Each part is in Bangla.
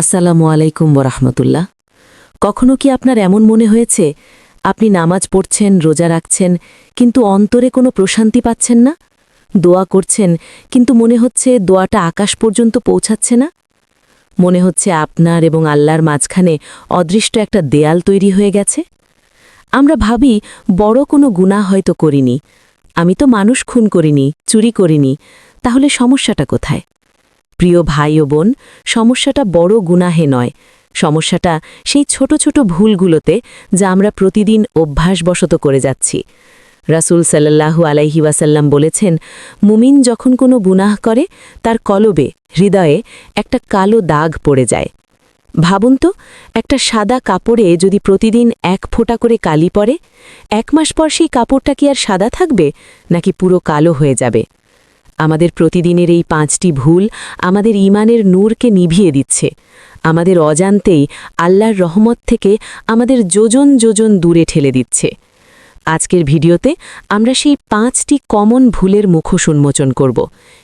আসসালামু আলাইকুম বরহমতুল্লাহ কখনো কি আপনার এমন মনে হয়েছে, আপনি নামাজ পড়ছেন, রোজা রাখছেন, কিন্তু অন্তরে কোনো প্রশান্তি পাচ্ছেন না? দোয়া করছেন, কিন্তু মনে হচ্ছে দোয়াটা আকাশ পর্যন্ত পৌঁছাচ্ছে না? মনে হচ্ছে আপনার এবং আল্লাহর মাঝখানে অদৃষ্ট একটা দেয়াল তৈরি হয়ে গেছে? আমরা ভাবি, বড় কোনো গুণা হয়তো করিনি। আমি তো মানুষ খুন করিনি, চুরি করিনি, তাহলে সমস্যাটা কোথায়? প্রিয় ভাই ও বোন, সমস্যাটা বড় গুনাহে নয়। সমস্যাটা সেই ছোট ছোট ভুলগুলোতে যা আমরা প্রতিদিন অভ্যাসবশত করে যাচ্ছি। রাসূল সাল্লাল্লাহু আলাইহি ওয়াসাল্লাম বলেছেন, মুমিন যখন কোনো গুনাহ করে, তার কলবে, হৃদয়ে একটা কালো দাগ পড়ে যায়। ভাবুন তো, একটা সাদা কাপড়ে যদি প্রতিদিন এক ফোঁটা করে কালি পড়ে এক মাস পর সেই কাপড়টা কি আর সাদা থাকবে, নাকি পুরো কালো হয়ে যাবে? আমাদের প্রতিদিনের এই পাঁচটি ভুল আমাদের ইমানের নূরকে নিভিয়ে দিচ্ছে। আমাদের অজান্তেই আল্লাহর রহমত থেকে আমাদের যোজন যোজন দূরে ঠেলে দিচ্ছে। আজকের ভিডিওতে আমরা সেই পাঁচটি কমন ভুলের মুখোশ উন্মোচন করব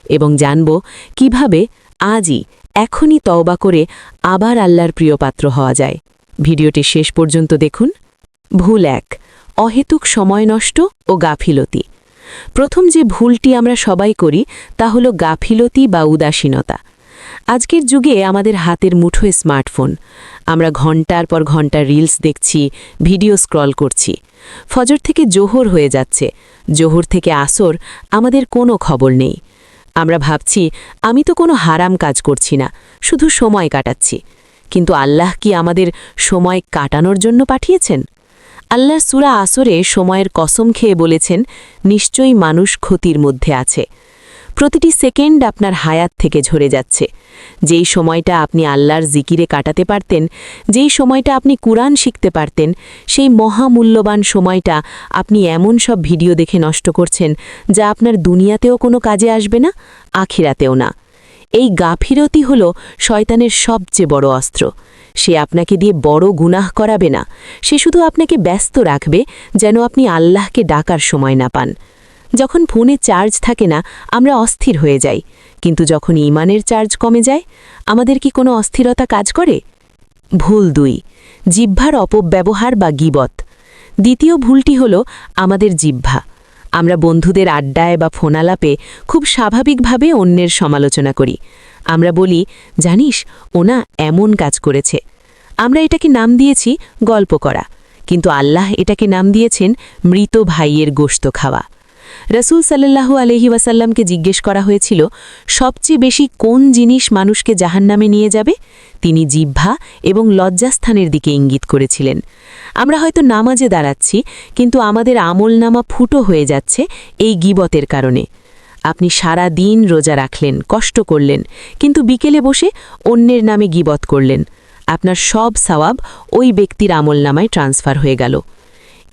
এবং জানব কীভাবে আজই এখনই তওবা করে আবার আল্লাহর প্রিয়পাত্র হওয়া যায়। ভিডিওটি শেষ পর্যন্ত দেখুন। ভুল এক, অহেতুক সময় নষ্ট ও গাফিলতি। প্রথম যে ভুলটি আমরা সবাই করি, তা হল গাফিলতি বা উদাসীনতা। আজকের যুগে আমাদের হাতের মুঠোয় স্মার্টফোন। আমরা ঘণ্টার পর ঘণ্টা রিলস দেখছি, ভিডিও স্ক্রল করছি। ফজর থেকে জোহর হয়ে যাচ্ছে। জোহর থেকে আসর আমাদের কোনো খবর নেই। আমরা ভাবছি, আমি তো কোনো হারাম কাজ করছি না, শুধু সময় কাটাচ্ছি। কিন্তু আল্লাহ কি আমাদের সময় কাটানোর জন্য পাঠিয়েছেন? আল্লাহ সুরা আসরে সময়ের কসম খেয়ে বলেছেন, নিশ্চয়ই মানুষ ক্ষতির মধ্যে আছে। প্রতিটি সেকেন্ড আপনার হায়াত থেকে ঝরে যাচ্ছে। যেই সময়টা আপনি আল্লাহর জিকিরে কাটাতে পারতেন, যেই সময়টা আপনি কুরআন শিখতে পারতেন, সেই মহামূল্যবান সময়টা আপনি এমন সব ভিডিও দেখে নষ্ট করছেন, যা আপনার দুনিয়াতেও কোনো কাজে আসবে না, আখিরাতেও না। এই গাফিরতি হল শয়তানের সবচেয়ে বড় অস্ত্র। সে আপনাকে দিয়ে বড় গুনাহ করাবে না। সে শুধু আপনাকে ব্যস্ত রাখবে যেন আপনি আল্লাহকে ডাকার সময় না পান। যখন ফোনে চার্জ থাকে না, আমরা অস্থির হয়ে যাই। কিন্তু যখন ইমানের চার্জ কমে যায়, আমাদের কি কোনো অস্থিরতা কাজ করে? ভুল দুই, জিহ্বার অপব্যবহার বা গিবত। দ্বিতীয় ভুলটি হল আমাদের জিহ্বা। আমরা বন্ধুদের আড্ডায় বা ফোনালাপে খুব স্বাভাবিকভাবে অন্যের সমালোচনা করি। আমরা বলি, জানিস, ওনা এমন কাজ করেছে। আমরা এটাকে নাম দিয়েছি গল্প করা। কিন্তু আল্লাহ এটাকে নাম দিয়েছেন মৃত ভাইয়ের গোস্ত খাওয়া। রসুল সাল্লাল্লাহু আলহি ওয়াসাল্লামকে জিজ্ঞেস করা হয়েছিল, সবচেয়ে বেশি কোন জিনিস মানুষকে জাহান্নামে নিয়ে যাবে? তিনি জিহ্বা এবং লজ্জাস্থানের দিকে ইঙ্গিত করেছিলেন। আমরা হয়তো নামাজে দাঁড়াচ্ছি, কিন্তু আমাদের আমলনামা ফুটো হয়ে যাচ্ছে এই গিবতের কারণে। আপনি সারা দিন রোজা রাখলেন, কষ্ট করলেন, কিন্তু বিকেলে বসে অন্যের নামে গিবত করলেন। আপনার সব সওয়াব ওই ব্যক্তির আমলনামায় ট্রান্সফার হয়ে গেল।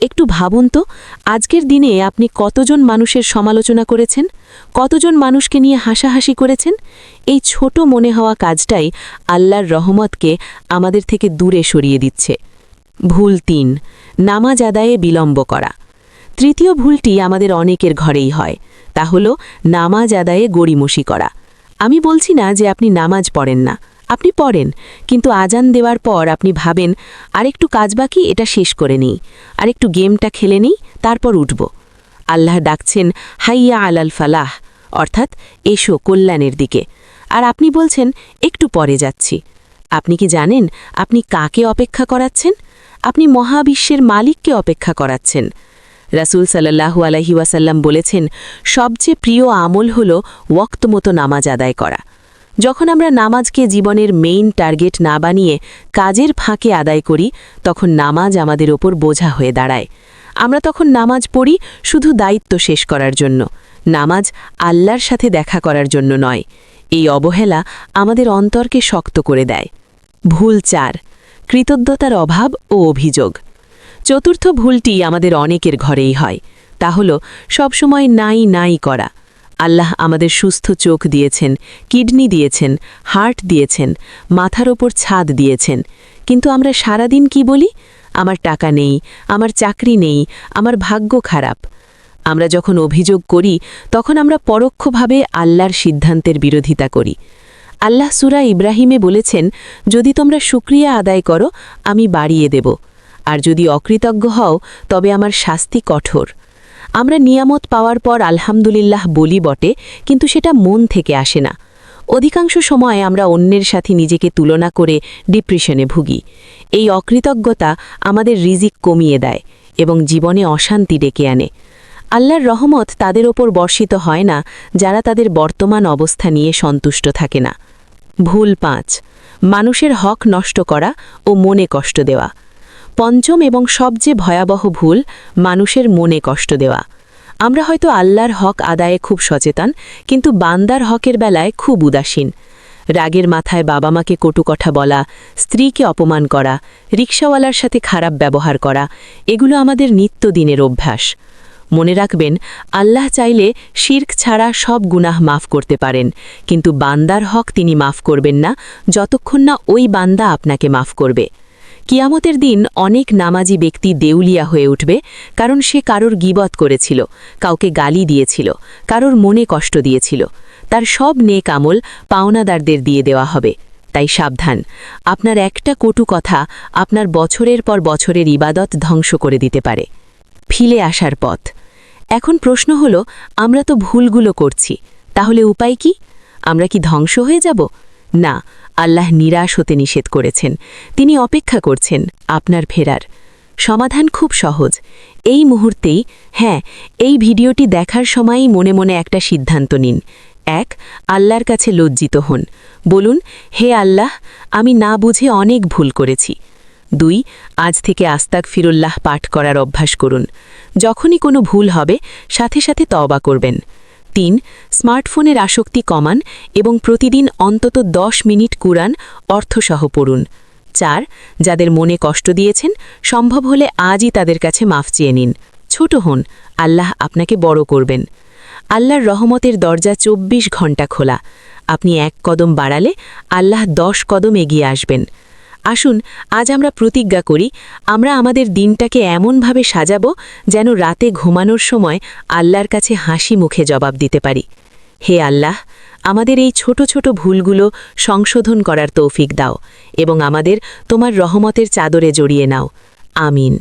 একটু ভাবুন তো, আজকের দিনে আপনি কতজন মানুষের সমালোচনা করেছেন? কতজন মানুষকে নিয়ে হাসাহাসি করেছেন? এই ছোট মনে হওয়া কাজটাই আল্লাহর রহমতকে আমাদের থেকে দূরে সরিয়ে দিচ্ছে। ভুল তিন, নামাজ আদায়ে বিলম্ব করা। তৃতীয় ভুলটি আমাদের অনেকের ঘরেই হয়, তা হল নামাজ আদায়ে গড়িমসি করা। আমি বলছি না যে আপনি নামাজ পড়েন না। আপনি পড়েন, কিন্তু আজান দেওয়ার পর আপনি ভাবেন, আরেকটু কাজ বাকি, এটা শেষ করে নিই। আরেকটু গেমটা খেলে নিই, তারপর উঠব। আল্লাহ ডাকছেন, হাইয়া আলাল ফালাহ। অর্থাৎ, এসো কল্যাণের দিকে। আর আপনি বলছেন, একটু পরে যাচ্ছি। আপনি কি জানেন, আপনি কাকে অপেক্ষা করাচ্ছেন? আপনি মহাবিশ্বের মালিককে অপেক্ষা করাচ্ছেন। রাসুল সাল্লাহু আলহি ওয়াসাল্লাম বলেছেন, সবচেয়ে প্রিয় আমল হল ওক্ত মতো নামাজ আদায় করা। যখন আমরা নামাজকে জীবনের মেইন টার্গেট না বানিয়ে কাজের ফাঁকে আদায় করি, তখন নামাজ আমাদের ওপর বোঝা হয়ে দাঁড়ায়। আমরা তখন নামাজ পড়ি শুধু দায়িত্ব শেষ করার জন্য, নামাজ আল্লাহর সাথে দেখা করার জন্য নয়। এই অবহেলা আমাদের অন্তরকে শক্ত করে দেয়। ভুল চার, কৃতজ্ঞতার অভাব ও অভিযোগ। চতুর্থ ভুলটি আমাদের অনেকের ঘরেই হয়, তা হল সবসময় নাই নাই করা। আল্লাহ আমাদের সুস্থ চোখ দিয়েছেন, কিডনি দিয়েছেন, হার্ট দিয়েছেন, মাথার ওপর ছাদ দিয়েছেন। কিন্তু আমরা সারাদিন কি বলি? আমার টাকা নেই, আমার চাকরি নেই, আমার ভাগ্য খারাপ। আমরা যখন অভিযোগ করি, তখন আমরা পরোক্ষভাবে আল্লাহর সিদ্ধান্তের বিরোধিতা করি। আল্লাহ সুরা ইব্রাহিমে বলেছেন, যদি তোমরা শুক্রিয়া আদায় করো, আমি বাড়িয়ে দেব। আর যদি অকৃতজ্ঞ হও, তবে আমার শাস্তি কঠোর। আমরা নিয়ামত পাওয়ার পর আলহামদুলিল্লাহ বলি বটে, কিন্তু সেটা মন থেকে আসে না। অধিকাংশ সময় আমরা অন্যের সাথে নিজেকে তুলনা করে ডিপ্রেশনে ভুগি। এই অকৃতজ্ঞতা আমাদের রিজিক কমিয়ে দেয় এবং জীবনে অশান্তি ডেকে আনে। আল্লাহর রহমত তাদের ওপর বর্ষিত হয় না, যারা তাদের বর্তমান অবস্থা নিয়ে সন্তুষ্ট থাকে না। ভুল পাঁচ, মানুষের হক নষ্ট করা ও মনে কষ্ট দেওয়া। পঞ্চম এবং সবচেয়ে ভয়াবহ ভুল, মানুষের মনে কষ্ট দেওয়া। আমরা হয়তো আল্লাহর হক আদায়ে খুব সচেতন, কিন্তু বান্দার হকের বেলায় খুব উদাসীন। রাগের মাথায় বাবা মাকে কটু কথা বলা, স্ত্রীকে অপমান করা, রিক্সাওয়ালার সাথে খারাপ ব্যবহার করা, এগুলো আমাদের নিত্যদিনের অভ্যাস। মনে রাখবেন, আল্লাহ চাইলে শির্ক ছাড়া সব গুনাহ মাফ করতে পারেন, কিন্তু বান্দার হক তিনি মাফ করবেন না, যতক্ষণ না ওই বান্দা আপনাকে মাফ করবে। কিয়ামতের দিন অনেক নামাজি ব্যক্তি দেউলিয়া হয়ে উঠবে, কারণ সে কারোর গিবত করেছিল, কাউকে গালি দিয়েছিল, কারোর মনে কষ্ট দিয়েছিল। তার সব নেক আমল পাওনাদারদের দিয়ে দেওয়া হবে। তাই সাবধান। আপনার একটা কটু কথা আপনার বছরের পর বছরের ইবাদত ধ্বংস করে দিতে পারে। ফিলে আসার পথ। এখন প্রশ্ন হল, আমরা তো ভুলগুলো করছি, তাহলে উপায় কি? আমরা কি ধ্বংস হয়ে যাব? না, আল্লাহ নিরাশ হতে নিষেধ করেছেন। তিনি অপেক্ষা করছেন আপনার ফেরার। সমাধান খুব সহজ। এই মুহূর্তেই হ্যাঁ এই ভিডিওটি দেখার সময়ই মনে মনে একটা সিদ্ধান্ত নিন। এক, আল্লাহর কাছে লজ্জিত হন। বলুন, হে আল্লাহ, আমি না বুঝে অনেক ভুল করেছি। দুই, আজ থেকে আস্তাক ফিরুল্লাহ পাঠ করার অভ্যাস করুন। যখনই কোনো ভুল হবে, সাথে সাথে তওবা করবেন। তিন, স্মার্টফোনের আসক্তি কমান এবং প্রতিদিন অন্তত দশ মিনিট কুরআন, অর্থসহ পড়ুন। চার, যাদের মনে কষ্ট দিয়েছেন, সম্ভব হলে আজই তাদের কাছে মাফ চেয়ে নিন। ছোট হন, আল্লাহ আপনাকে বড় করবেন। আল্লাহর রহমতের দরজা ২৪ ঘণ্টা খোলা। আপনি এক কদম বাড়ালে আল্লাহ দশ কদম এগিয়ে আসবেন। আসুন, আজ আমরা প্রতিজ্ঞা করি, আমরা আমাদের দিনটাকে এমনভাবে সাজাবো যেন রাতে ঘুমানোর সময় আল্লাহর কাছে হাসি মুখে জবাব দিতে পারি। হে আল্লাহ, আমাদের এই ছোট ছোট ভুলগুলো সংশোধন করার তৌফিক দাও এবং আমাদের তোমার রহমতের চাদরে জড়িয়ে নাও। আমিন।